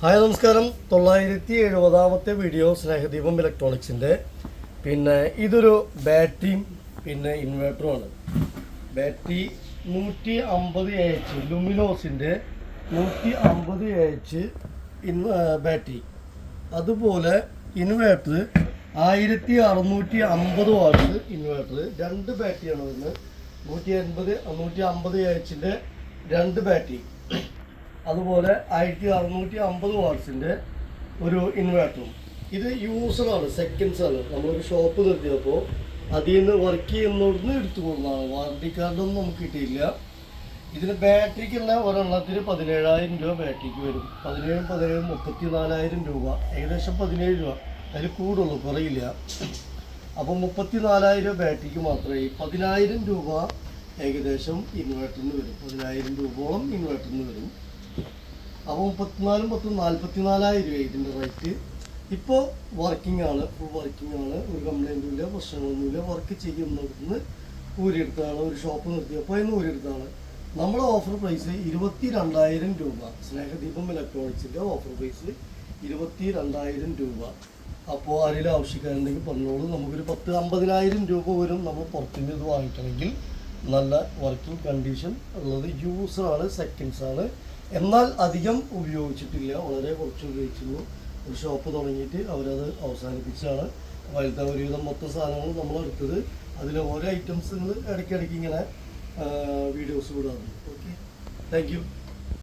Hi നമസ്കാരം. തൊള്ളായിരത്തി എഴുപതാമത്തെ video സ്നേഹദീപം ഇലക്ട്രോണിക്സിന്റെ പിന്നെ ഇതൊരു ബാറ്ററിയും പിന്നെ ഇൻവേർട്ടറുമാണ്. ബാറ്ററി നൂറ്റി അമ്പത് എച്ച് ലുമിനോസിന്റെ നൂറ്റി അമ്പത് എച്ച് ഇൻ ബാറ്ററി. അതുപോലെ ഇൻവേർട്ടർ ആയിരത്തി അറുന്നൂറ്റി അമ്പത് വാട്ട് ഇൻവേർട്ടർ. രണ്ട് ബാറ്ററിയാണ് വരുന്നത്. നൂറ്റി എൺപത് നൂറ്റി അമ്പത് എച്ചിന്റെ രണ്ട് ബാറ്ററി. അതുപോലെ ആയിരത്തി അറുന്നൂറ്റി അമ്പത് വാട്ട്സിന്റെ ഒരു ഇൻവേർട്ടറും ഇത് യൂസറാണ് സെക്കൻഡ്സ് ആണ്. നമ്മളൊരു ഷോപ്പ് നിർത്തിയപ്പോൾ അതിൽ നിന്ന് വർക്ക് ചെയ്യുന്നവിടുന്ന് എടുത്തു കൊടുക്കുന്നതാണ് വാറണ്ടി കാർഡൊന്നും നമുക്ക് കിട്ടിയില്ല. ഇതിന് ബാറ്ററിക്കുള്ള ഒരെണ്ണത്തിന് പതിനേഴായിരം രൂപ ബാറ്ററിക്ക് വരും. പതിനേഴും പതിനേഴും മുപ്പത്തി നാലായിരം രൂപ. ഏകദേശം പതിനേഴ് രൂപ. അതിൽ കൂടുള്ളൂ കുറയില്ല. അപ്പോൾ മുപ്പത്തി നാലായിരം ബാറ്ററിക്ക് മാത്രമേ പതിനായിരം രൂപ ഏകദേശം ഇൻവേർട്ടറിന് വരും. പതിനായിരം രൂപയോളം ഇൻവേർട്ടറിന് വരും. അപ്പോൾ മുപ്പത്തിനാലും പത്തും നാൽപ്പത്തി നാലായിരം രൂപ ഇതിന്റെ റേറ്റ് ഇപ്പോൾ വർക്കിംഗ് ആണ് ഫുൾ വർക്കിംഗ് ആണ്. ഒരു കംപ്ലൈന്റും ഇല്ല പ്രശ്നങ്ങളൊന്നുമില്ല വർക്ക് ചെയ്യുന്നിടത്തുനിന്ന് ഊരിയെടുത്താണ് ഒരു ഷോപ്പ് നിർത്തിയപ്പോൾ അതിന് ഊരിയെടുത്താണ് നമ്മുടെ ഓഫർ പ്രൈസ് ഇരുപത്തി രണ്ടായിരം രൂപ. സ്നേഹദീപം ഇലക്ട്രോണിക്സിന്റെ ഓഫർ പ്രൈസ് ഇരുപത്തി രണ്ടായിരം രൂപ. അപ്പോൾ ആരെങ്കിലും ആവശ്യക്കാരുണ്ടെങ്കിൽ പറഞ്ഞോളൂ. നമുക്കൊരു പത്ത് അമ്പതിനായിരം രൂപ വരും നമ്മൾ പുറത്തുനിന്ന് ഇത് വാങ്ങിക്കണമെങ്കിൽ നല്ല വർക്കിംഗ് കണ്ടീഷൻ ഉള്ളത് യൂസറാണ് സെക്കൻഡ്സാണ് എന്നാൽ അധികം ഉപയോഗിച്ചിട്ടില്ല. വളരെ കുറച്ച് ഉപയോഗിച്ചുള്ളൂ ഒരു ഷോപ്പ് തുടങ്ങിയിട്ട് അവരത് അവസാനിപ്പിച്ചാണ് അപ്പോൾ അതിലത്തെ ഒരുവിധം മൊത്തം സാധനങ്ങൾ നമ്മൾ എടുത്തത്. അതിൽ ഓരോ ഐറ്റംസുകൾ ഇടയ്ക്കിടയ്ക്ക് ഇങ്ങനെ വീഡിയോസ് വിടാറുണ്ട് ഓക്കെ താങ്ക്